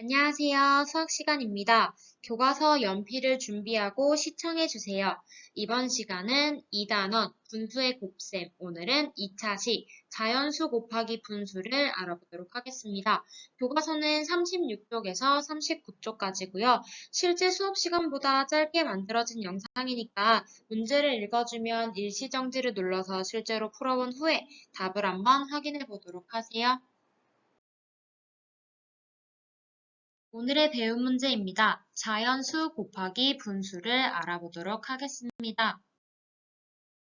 안녕하세요. 수학 시간입니다. 교과서 연필을 준비하고 시청해 주세요. 이번 시간은 2단원 분수의 곱셈, 오늘은 2차식 자연수 곱하기 분수를 알아보도록 하겠습니다. 교과서는 36쪽에서 39쪽까지고요. 실제 수업 시간보다 짧게 만들어진 영상이니까 문제를 읽어주면 일시정지를 눌러서 실제로 풀어본 후에 답을 한번 확인해 보도록 하세요. 오늘의 배운 문제입니다. 자연수 곱하기 분수를 알아보도록 하겠습니다.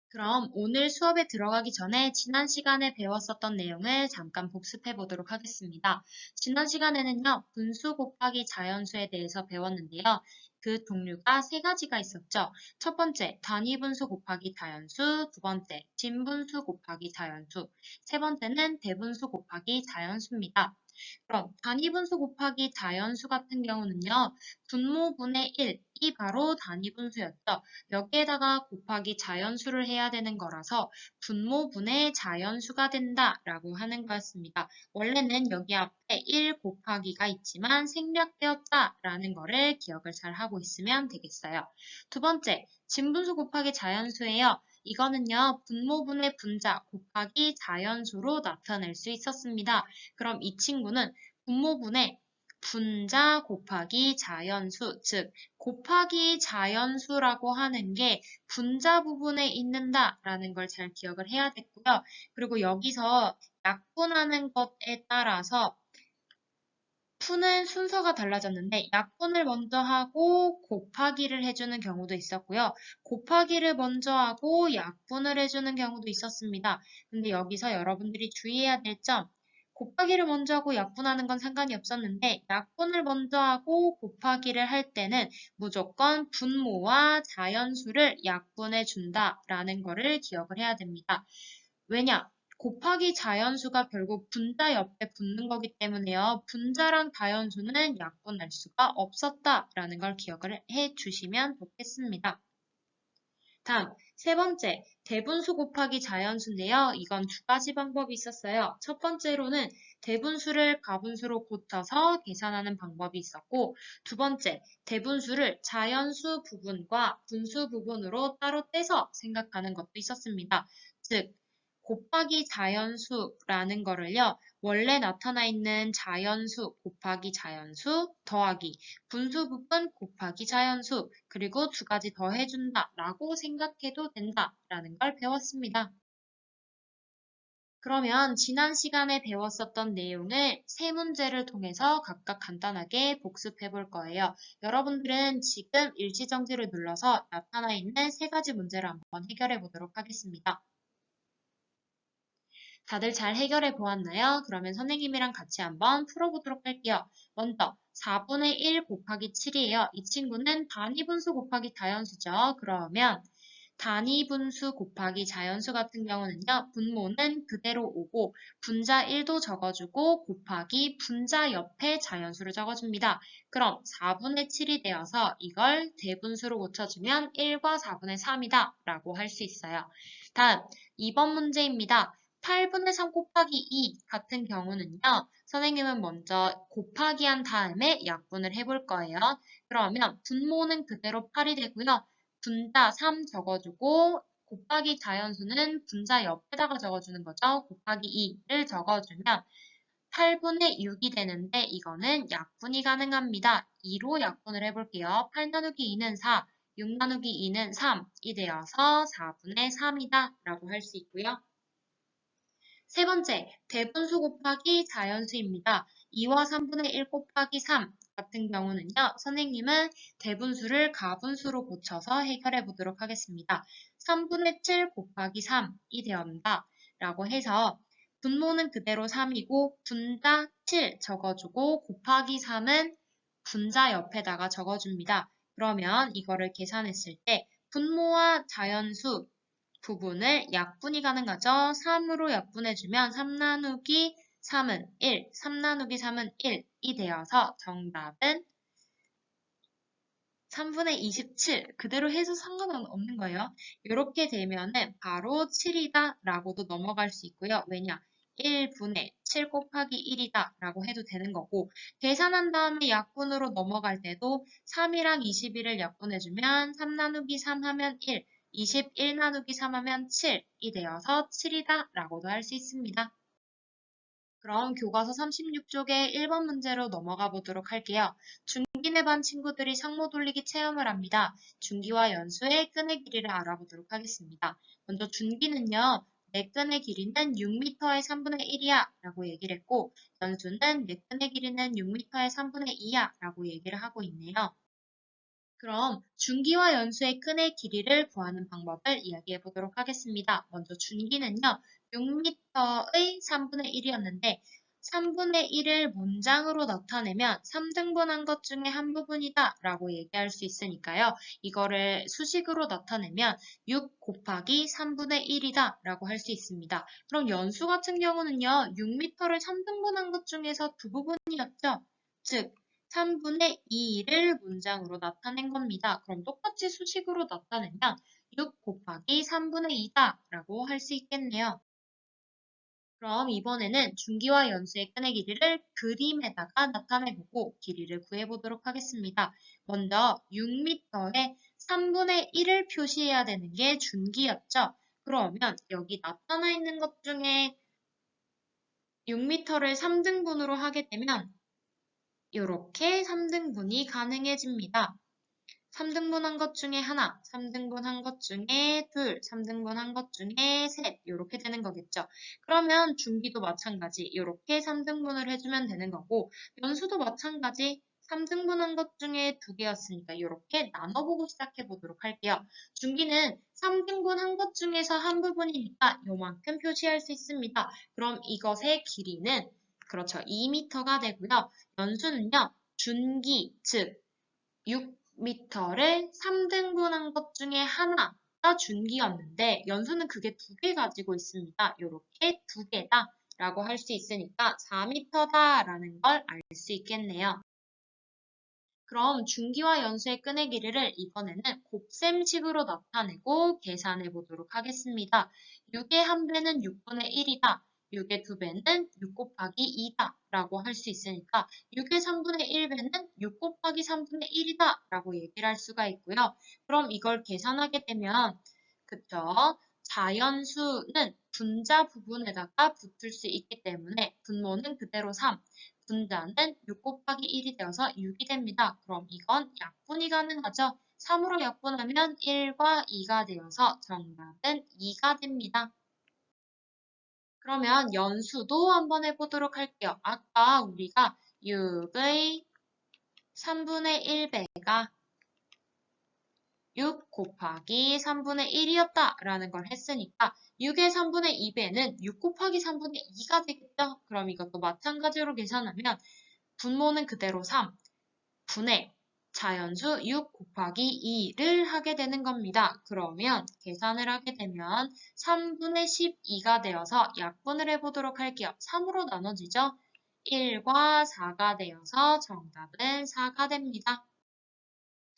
그럼 오늘 수업에 들어가기 전에 지난 시간에 배웠었던 내용을 잠깐 복습해 보도록 하겠습니다. 지난 시간에는요, 분수 곱하기 자연수에 대해서 배웠는데요. 그 종류가 세 가지가 있었죠. 첫 번째, 단위 분수 곱하기 자연수, 두 번째, 진분수 곱하기 자연수, 세 번째는 대분수 곱하기 자연수입니다. 그럼 단위분수 곱하기 자연수 같은 경우는요. 분모분의 1, 이 바로 단위분수였죠. 여기에다가 곱하기 자연수를 해야 되는 거라서 분모분의 자연수가 된다라고 하는 거였습니다. 원래는 여기 앞에 1 곱하기가 있지만 생략되었다라는 거를 기억을 잘 하고 있으면 되겠어요. 두 번째, 진분수 곱하기 자연수예요. 이거는요, 분모분의 분자 곱하기 자연수로 나타낼 수 있었습니다. 그럼 이 친구는 분모분의 분자 곱하기 자연수, 즉 곱하기 자연수라고 하는 게 분자 부분에 있는다라는 걸 잘 기억을 해야 됐고요. 그리고 여기서 약분하는 것에 따라서 푸는 순서가 달라졌는데 약분을 먼저 하고 곱하기를 해주는 경우도 있었고요. 곱하기를 먼저 하고 약분을 해주는 경우도 있었습니다. 근데 여기서 여러분들이 주의해야 될 점, 곱하기를 먼저 하고 약분하는 건 상관이 없었는데 약분을 먼저 하고 곱하기를 할 때는 무조건 분모와 자연수를 약분해 준다라는 거를 기억을 해야 됩니다. 왜냐? 곱하기 자연수가 결국 분자 옆에 붙는 거기 때문에요. 분자랑 자연수는 약분할 수가 없었다라는 걸 기억을 해 주시면 좋겠습니다. 다음, 세 번째, 대분수 곱하기 자연수인데요. 이건 두 가지 방법이 있었어요. 첫 번째로는 대분수를 가분수로 고쳐서 계산하는 방법이 있었고, 두 번째, 대분수를 자연수 부분과 분수 부분으로 따로 떼서 생각하는 것도 있었습니다. 즉, 곱하기 자연수라는 거를요. 원래 나타나 있는 자연수 곱하기 자연수 더하기 분수 부분 곱하기 자연수 그리고 두 가지 더해준다 라고 생각해도 된다라는 걸 배웠습니다. 그러면 지난 시간에 배웠었던 내용을 세 문제를 통해서 각각 간단하게 복습해 볼 거예요. 여러분들은 지금 일시정지를 눌러서 나타나 있는 세 가지 문제를 한번 해결해 보도록 하겠습니다. 다들 잘 해결해 보았나요? 그러면 선생님이랑 같이 한번 풀어보도록 할게요. 먼저 4분의 1 곱하기 7이에요. 이 친구는 단위 분수 곱하기 자연수죠. 그러면 단위 분수 곱하기 자연수 같은 경우는요. 분모는 그대로 오고 분자 1도 적어주고 곱하기 분자 옆에 자연수를 적어줍니다. 그럼 4분의 7이 되어서 이걸 대분수로 고쳐주면 1과 4분의 3이다 라고 할 수 있어요. 다음 2번 문제입니다. 8분의 3 곱하기 2 같은 경우는요. 선생님은 먼저 곱하기 한 다음에 약분을 해볼 거예요. 그러면 분모는 그대로 8이 되고요. 분자 3 적어주고 곱하기 자연수는 분자 옆에다가 적어주는 거죠. 곱하기 2를 적어주면 8분의 6이 되는데 이거는 약분이 가능합니다. 2로 약분을 해볼게요. 8 나누기 2는 4, 6 나누기 2는 3이 되어서 4분의 3이다 라고 할 수 있고요. 세 번째, 대분수 곱하기 자연수입니다. 2와 3분의 1 곱하기 3 같은 경우는요. 선생님은 대분수를 가분수로 고쳐서 해결해 보도록 하겠습니다. 3분의 7 곱하기 3이 되었다. 라고 해서 분모는 그대로 3이고 분자 7 적어주고 곱하기 3은 분자 옆에다가 적어줍니다. 그러면 이거를 계산했을 때 분모와 자연수 부분을 약분이 가능하죠. 3으로 약분해주면 3 나누기 3은 1, 3 나누기 3은 1이 되어서 정답은 3분의 27 그대로 해서 상관은 없는 거예요. 이렇게 되면은 바로 7이다 라고도 넘어갈 수 있고요. 왜냐? 1분의 27 곱하기 1이다 라고 해도 되는 거고 계산한 다음에 약분으로 넘어갈 때도 3이랑 21을 약분해주면 3 나누기 3 하면 1, 21 나누기 3 하면 7이 되어서 7이다 라고도 할 수 있습니다. 그럼 교과서 36쪽의 1번 문제로 넘어가 보도록 할게요. 중기내 반 친구들이 상모 돌리기 체험을 합니다. 중기와 연수의 끈의 길이를 알아보도록 하겠습니다. 먼저 중기는요. 내 끈의 길이는 6m의 3분의 1이야 라고 얘기를 했고 연수는 내 끈의 길이는 6m의 3분의 2야 라고 얘기를 하고 있네요. 그럼 중기와 연수의 끈의 길이를 구하는 방법을 이야기해 보도록 하겠습니다. 먼저 중기는요. 6m의 3분의 1이었는데 3분의 1을 문장으로 나타내면 3등분한 것 중에 한 부분이다 라고 얘기할 수 있으니까요. 이거를 수식으로 나타내면 6 곱하기 3분의 1이다 라고 할 수 있습니다. 그럼 연수 같은 경우는요. 6m를 3등분한 것 중에서 두 부분이었죠. 즉 3분의 2를 문장으로 나타낸 겁니다. 그럼 똑같이 수식으로 나타내면 6 곱하기 3분의 2다 라고 할 수 있겠네요. 그럼 이번에는 중기와 연수의 끈의 길이를 그림에다가 나타내보고 길이를 구해보도록 하겠습니다. 먼저 6m에 3분의 1을 표시해야 되는 게 중기였죠. 그러면 여기 나타나 있는 것 중에 6m를 3등분으로 하게 되면 이렇게 3등분이 가능해집니다. 3등분 한 것 중에 하나, 3등분 한 것 중에 둘, 3등분 한 것 중에 셋 이렇게 되는 거겠죠. 그러면 중기도 마찬가지 이렇게 3등분을 해주면 되는 거고 연수도 마찬가지 3등분 한 것 중에 두 개였으니까 이렇게 나눠보고 시작해 보도록 할게요. 중기는 3등분 한 것 중에서 한 부분이니까 요만큼 표시할 수 있습니다. 그럼 이것의 길이는 그렇죠. 2m가 되고요. 연수는요. 준기, 즉 6m를 3등분한 것 중에 하나가 준기였는데 연수는 그게 두 개 가지고 있습니다. 이렇게 두 개다 라고 할 수 있으니까 4m다 라는 걸 알 수 있겠네요. 그럼 중기와 연수의 끈의 길이를 이번에는 곱셈식으로 나타내고 계산해 보도록 하겠습니다. 6의 한 배는 6분의 1이다. 6의 2배는 6 곱하기 2다 라고 할 수 있으니까 6의 3분의 1배는 6 곱하기 3분의 1이다 라고 얘기를 할 수가 있고요. 그럼 이걸 계산하게 되면 그쵸? 자연수는 분자 부분에다가 붙을 수 있기 때문에 분모는 그대로 3, 분자는 6 곱하기 1이 되어서 6이 됩니다. 그럼 이건 약분이 가능하죠. 3으로 약분하면 1과 2가 되어서 정답은 2가 됩니다. 그러면 연수도 한번 해보도록 할게요. 아까 우리가 6의 3분의 1배가 6 곱하기 3분의 1이었다 라는 걸 했으니까 6의 3분의 2배는 6 곱하기 3분의 2가 되겠죠? 그럼 이것도 마찬가지로 계산하면 분모는 그대로 3, 분의 자연수 6 곱하기 2를 하게 되는 겁니다. 그러면 계산을 하게 되면 3분의 12가 되어서 약분을 해보도록 할게요. 3으로 나눠지죠? 1과 4가 되어서 정답은 4가 됩니다.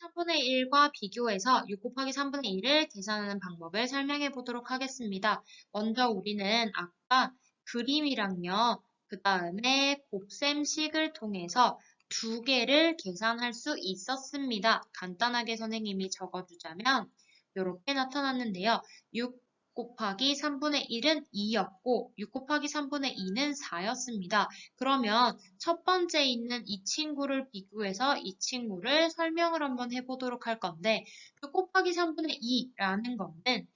3분의 1과 비교해서 6 곱하기 3분의 2를 계산하는 방법을 설명해 보도록 하겠습니다. 먼저 우리는 아까 그림이랑요, 그 다음에 곱셈식을 통해서 두 개를 계산할 수 있었습니다. 간단하게 선생님이 적어주자면 이렇게 나타났는데요. 6 곱하기 3분의 1은 2였고 6 곱하기 3분의 2는 4였습니다. 그러면 첫 번째 있는 이 친구를 비교해서 이 친구를 설명을 한번 해보도록 할 건데 6 곱하기 3분의 2라는 거는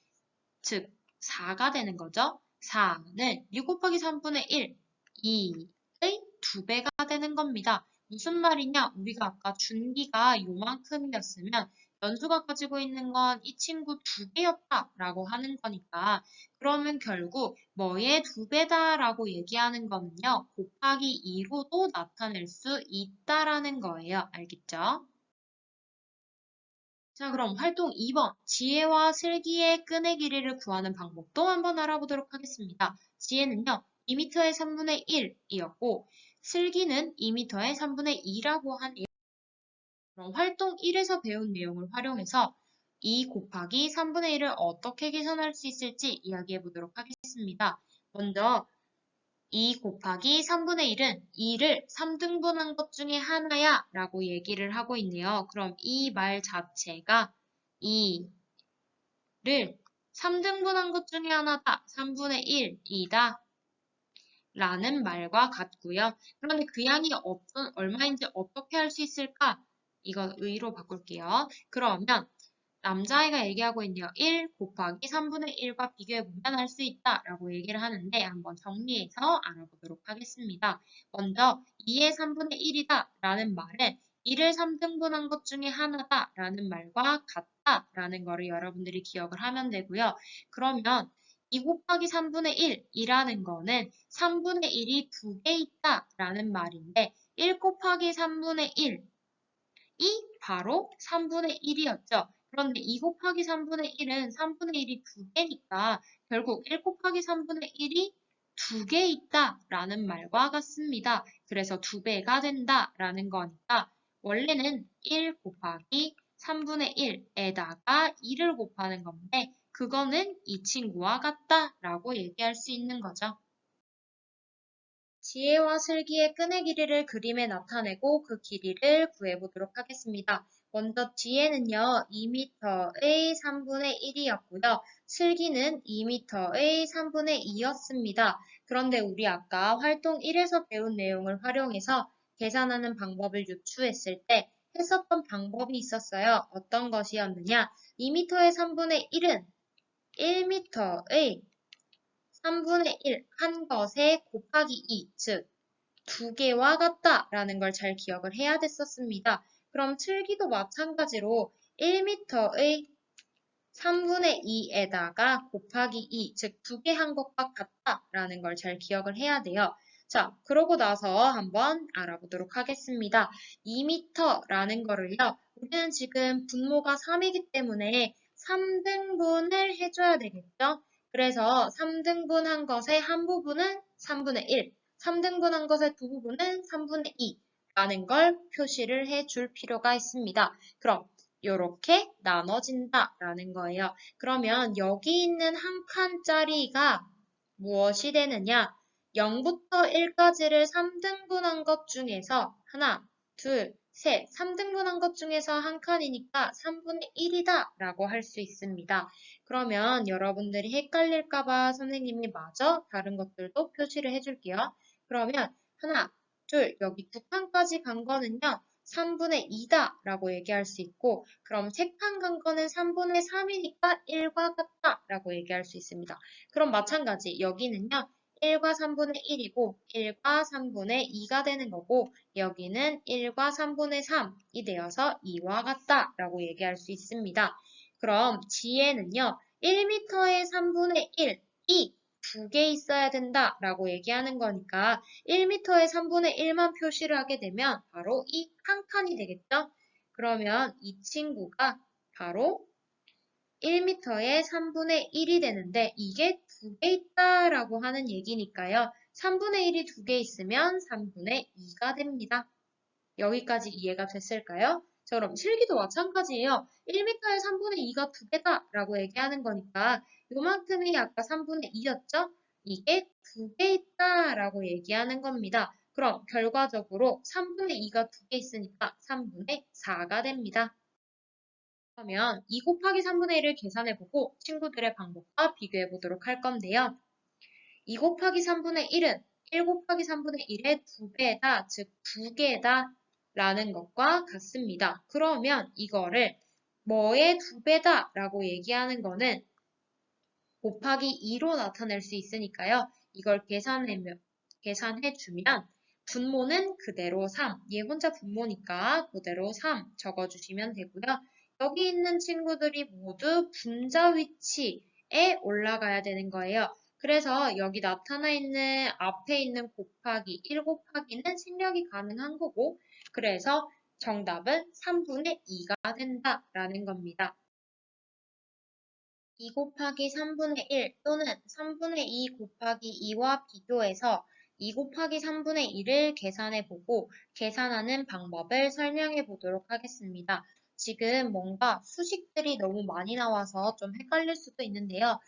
즉 4가 되는 거죠. 4는 6 곱하기 3분의 1, 2의 2배가 되는 겁니다. 무슨 말이냐? 우리가 아까 준기가 요만큼이었으면 연수가 가지고 있는 건 이 친구 두 개였다 라고 하는 거니까 그러면 결국 뭐의 두 배다 라고 얘기하는 거는요. 곱하기 2로도 나타낼 수 있다라는 거예요. 알겠죠? 자 그럼 활동 2번. 지혜와 슬기의 끈의 길이를 구하는 방법도 한번 알아보도록 하겠습니다. 지혜는요. 2m의 3분의 1이었고 슬기는 2m의 3분의 2라고 하네요. 그럼 활동 1에서 배운 내용을 활용해서 2 곱하기 3분의 1을 어떻게 계산할 수 있을지 이야기해 보도록 하겠습니다. 먼저 2 곱하기 3분의 1은 2를 3등분한 것 중에 하나야 라고 얘기를 하고 있네요. 그럼 이 말 자체가 2를 3등분한 것 중에 하나다. 3분의 1 이다. 라는 말과 같고요. 그런데 그 양이 어떤, 얼마인지 어떻게 할 수 있을까? 이거 의로 바꿀게요. 그러면 남자아이가 얘기하고 있네요. 1 곱하기 3분의 1과 비교해보면 알수 있다 라고 얘기를 하는데 한번 정리해서 알아보도록 하겠습니다. 먼저 2의 3분의 1이다 라는 말은 2를 3등분한 것 중에 하나다 라는 말과 같다 라는 거를 여러분들이 기억을 하면 되고요. 그러면 2 곱하기 3분의 1이라는 거는 3분의 1이 두개 있다 라는 말인데 1 곱하기 3분의 1이 바로 3분의 1이었죠. 그런데 2 곱하기 3분의 1은 3분의 1이 두 개니까 결국 1 곱하기 3분의 1이 두개 있다 라는 말과 같습니다. 그래서 두 배가 된다 라는 거니까 원래는 1 곱하기 3분의 1에다가 2를 곱하는 건데 그거는 이 친구와 같다 라고 얘기할 수 있는 거죠. 지혜와 슬기의 끈의 길이를 그림에 나타내고 그 길이를 구해보도록 하겠습니다. 먼저 지혜는요 2m의 3분의 1이었고요. 슬기는 2m의 3분의 2였습니다. 그런데 우리 아까 활동 1에서 배운 내용을 활용해서 계산하는 방법을 유추했을 때 했었던 방법이 있었어요. 어떤 것이었느냐? 2m의 3분의 1은 1m의 3분의 1 한 것에 곱하기 2, 즉, 두 개와 같다 라는 걸 잘 기억을 해야 됐었습니다. 그럼 틀기도 마찬가지로 1m의 3분의 2에다가 곱하기 2, 즉, 두 개 한 것과 같다 라는 걸 잘 기억을 해야 돼요. 자, 그러고 나서 한번 알아보도록 하겠습니다. 2m라는 거를요, 우리는 지금 분모가 3이기 때문에 3등분을 해줘야 되겠죠? 그래서 3등분 한 것의 한 부분은 3분의 1, 3등분 한 것의 두 부분은 3분의 2 라는 걸 표시를 해줄 필요가 있습니다. 그럼 이렇게 나눠진다 라는 거예요. 그러면 여기 있는 한 칸짜리가 무엇이 되느냐? 0부터 1까지를 3등분한 것 중에서 하나, 둘, 셋, 3등분한 것 중에서 한 칸이니까 3분의 1이다 라고 할 수 있습니다. 그러면 여러분들이 헷갈릴까봐 선생님이 마저 다른 것들도 표시를 해줄게요. 그러면 하나, 둘, 여기 두 칸까지 간 거는요. 3분의 2다 라고 얘기할 수 있고 그럼 세 칸 간 거는 3분의 3이니까 1과 같다 라고 얘기할 수 있습니다. 그럼 마찬가지 여기는요. 1과 3분의 1이고 1과 3분의 2가 되는 거고 여기는 1과 3분의 3이 되어서 2와 같다 라고 얘기할 수 있습니다. 그럼 지혜는요. 1m의 3분의 1 이 두 개 있어야 된다 라고 얘기하는 거니까 1m의 3분의 1만 표시를 하게 되면 바로 이 한 칸이 되겠죠? 그러면 이 친구가 바로 1m의 3분의 1이 되는데 이게 두 개 있다라고 하는 얘기니까요. 3분의 1이 두 개 있으면 3분의 2가 됩니다. 여기까지 이해가 됐을까요? 자, 그럼 실기도 마찬가지예요. 1m의 3분의 2가 두 개다 라고 얘기하는 거니까 요만큼이 아까 3분의 2였죠? 이게 두 개 있다 라고 얘기하는 겁니다. 그럼 결과적으로 3분의 2가 두 개 있으니까 3분의 4가 됩니다. 그러면 2 곱하기 3분의 1을 계산해보고 친구들의 방법과 비교해보도록 할 건데요. 2 곱하기 3분의 1은 1 곱하기 3분의 1의 두 배다, 즉두 개다 라는 것과 같습니다. 그러면 이거를 뭐의 두 배다 라고 얘기하는 거는 곱하기 2로 나타낼 수 있으니까요. 이걸 계산해 주면 분모는 그대로 3, 얘 혼자 분모니까 그대로 3 적어주시면 되고요. 여기 있는 친구들이 모두 분자 위치에 올라가야 되는 거예요. 그래서 여기 나타나 있는 앞에 있는 곱하기 1 곱하기는 생략이 가능한 거고 그래서 정답은 3분의 2가 된다라는 겁니다. 2 곱하기 3분의 1 또는 3분의 2 곱하기 2와 비교해서 2 곱하기 3분의 1을 계산해 보고 계산하는 방법을 설명해 보도록 하겠습니다. 지금 뭔가 수식들이 너무 많이 나와서 좀 헷갈릴 수도 있는데요.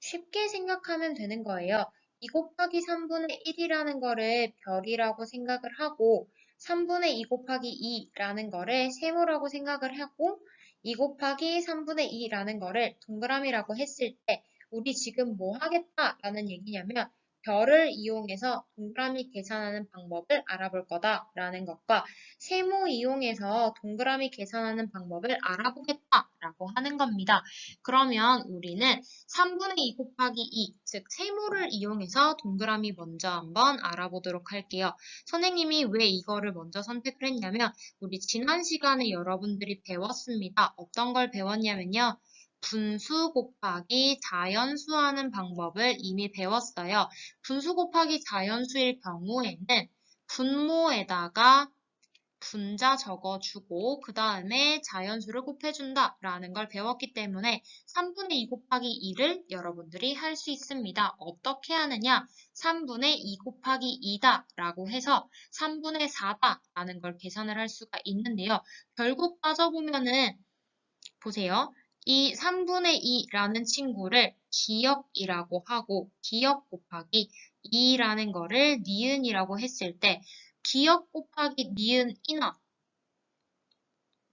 쉽게 생각하면 되는 거예요. 2 곱하기 3분의 1이라는 거를 별이라고 생각을 하고 3분의 2 곱하기 2라는 거를 세모라고 생각을 하고 2 곱하기 3분의 2라는 거를 동그라미라고 했을 때 우리 지금 뭐 하겠다라는 얘기냐면 별을 이용해서 동그라미 계산하는 방법을 알아볼 거다라는 것과 세모 이용해서 동그라미 계산하는 방법을 알아보겠다라고 하는 겁니다. 그러면 우리는 3분의 2 곱하기 2, 즉 세모를 이용해서 동그라미 먼저 한번 알아보도록 할게요. 선생님이 왜 이거를 먼저 선택을 했냐면 우리 지난 시간에 여러분들이 배웠습니다. 어떤 걸 배웠냐면요. 분수 곱하기 자연수 하는 방법을 이미 배웠어요. 분수 곱하기 자연수일 경우에는 분모에다가 분자 적어주고 그 다음에 자연수를 곱해준다 라는 걸 배웠기 때문에 3분의 2 곱하기 2를 여러분들이 할 수 있습니다. 어떻게 하느냐 3분의 2 곱하기 2다 라고 해서 3분의 4다 라는 걸 계산을 할 수가 있는데요. 결국 따져보면은 보세요. 이 3분의 2라는 친구를 기역이라고 하고 기역 곱하기 2라는 거를 니은이라고 했을 때 기역 곱하기 니은이나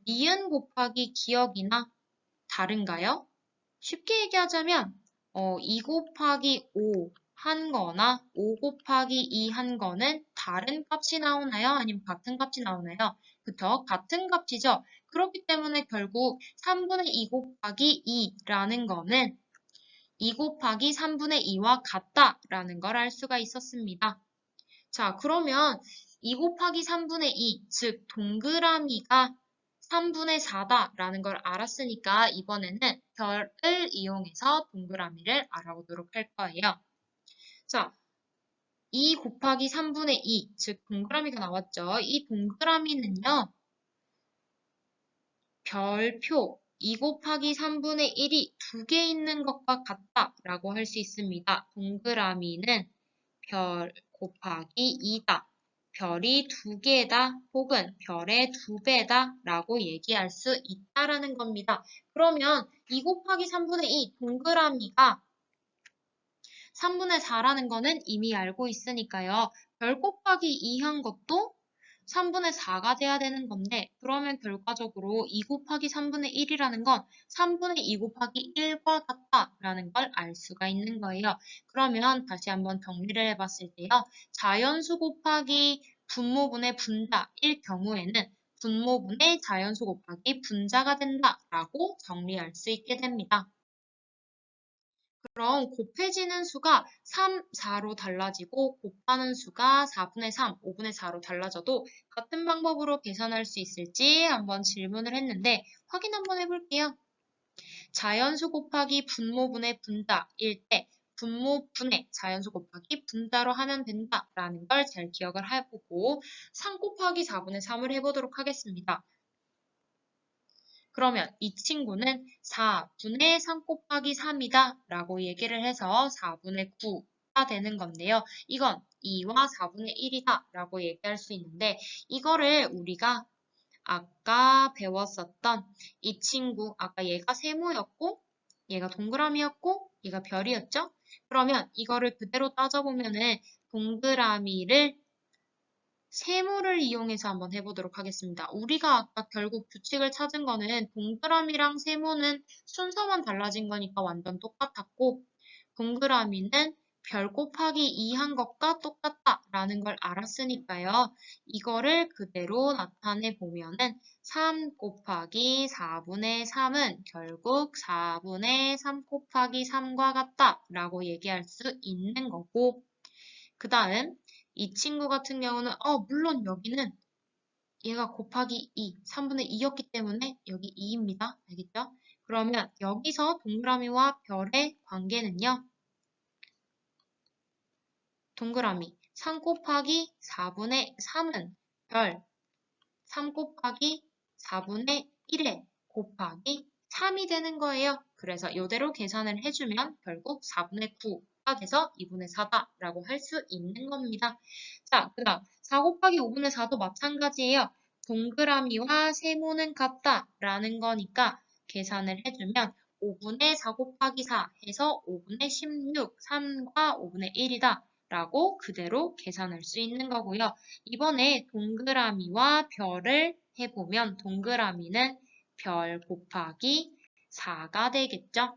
니은 곱하기 기역이나 다른가요? 쉽게 얘기하자면 어, 2 곱하기 5 한 거나 5 곱하기 2 한 거는 다른 값이 나오나요? 아니면 같은 값이 나오나요? 그쵸? 같은 값이죠. 그렇기 때문에 결국 3분의 2 곱하기 2라는 거는 2 곱하기 3분의 2와 같다라는 걸 알 수가 있었습니다. 자, 그러면 2 곱하기 3분의 2, 즉 동그라미가 3분의 4다라는 걸 알았으니까 이번에는 별을 이용해서 동그라미를 알아보도록 할 거예요. 자, 2 곱하기 3분의 2, 즉 동그라미가 나왔죠. 이 동그라미는요. 별표 2 곱하기 3분의 1이 두 개 있는 것과 같다 라고 할 수 있습니다. 동그라미는 별 곱하기 2다. 별이 두 개다 혹은 별의 두 배다 라고 얘기할 수 있다라는 겁니다. 그러면 2 곱하기 3분의 2 동그라미가 3분의 4라는 거는 이미 알고 있으니까요. 별 곱하기 2 한 것도 3분의 4가 돼야 되는 건데 그러면 결과적으로 2 곱하기 3분의 1이라는 건 3분의 2 곱하기 1과 같다라는 걸 알 수가 있는 거예요. 그러면 다시 한번 정리를 해봤을 때요. 자연수 곱하기 분모분의 분자일 경우에는 분모분의 자연수 곱하기 분자가 된다라고 정리할 수 있게 됩니다. 그럼 곱해지는 수가 3, 4로 달라지고 곱하는 수가 4분의 3, 5분의 4로 달라져도 같은 방법으로 계산할 수 있을지 한번 질문을 했는데 확인 한번 해볼게요. 자연수 곱하기 분모분의 분자일 때 분모분의 자연수 곱하기 분자로 하면 된다라는 걸 잘 기억을 해보고 3 곱하기 4분의 3을 해보도록 하겠습니다. 그러면 이 친구는 4분의 3 곱하기 3이다 라고 얘기를 해서 4분의 9가 되는 건데요. 이건 2와 4분의 1이다 라고 얘기할 수 있는데 이거를 우리가 아까 배웠었던 이 친구, 아까 얘가 세모였고 얘가 동그라미였고 얘가 별이었죠? 그러면 이거를 그대로 따져보면은 동그라미를 세모를 이용해서 한번 해보도록 하겠습니다. 우리가 아까 결국 규칙을 찾은 거는 동그라미랑 세모는 순서만 달라진 거니까 완전 똑같았고 동그라미는 별 곱하기 2 한 것과 똑같다라는 걸 알았으니까요. 이거를 그대로 나타내 보면은 3 곱하기 4분의 3은 결국 4분의 3 곱하기 3과 같다라고 얘기할 수 있는 거고 그 다음 이 친구 같은 경우는 어 물론 여기는 얘가 곱하기 2, 3분의 2였기 때문에 여기 2입니다. 알겠죠? 그러면 여기서 동그라미와 별의 관계는요. 동그라미 3 곱하기 4분의 3은 별 3 곱하기 4분의 1에 곱하기 3이 되는 거예요. 그래서 이대로 계산을 해주면 결국 4분의 9 곱해서 2분의 4다라고 할 수 있는 겁니다. 자, 그 다음 4 곱하기 5분의 4도 마찬가지예요. 동그라미와 세모는 같다라는 거니까 계산을 해주면 5분의 4 곱하기 4 해서 5분의 16, 3과 5분의 1이다. 라고 그대로 계산할 수 있는 거고요. 이번에 동그라미와 별을 해보면 동그라미는 별 곱하기 4가 되겠죠.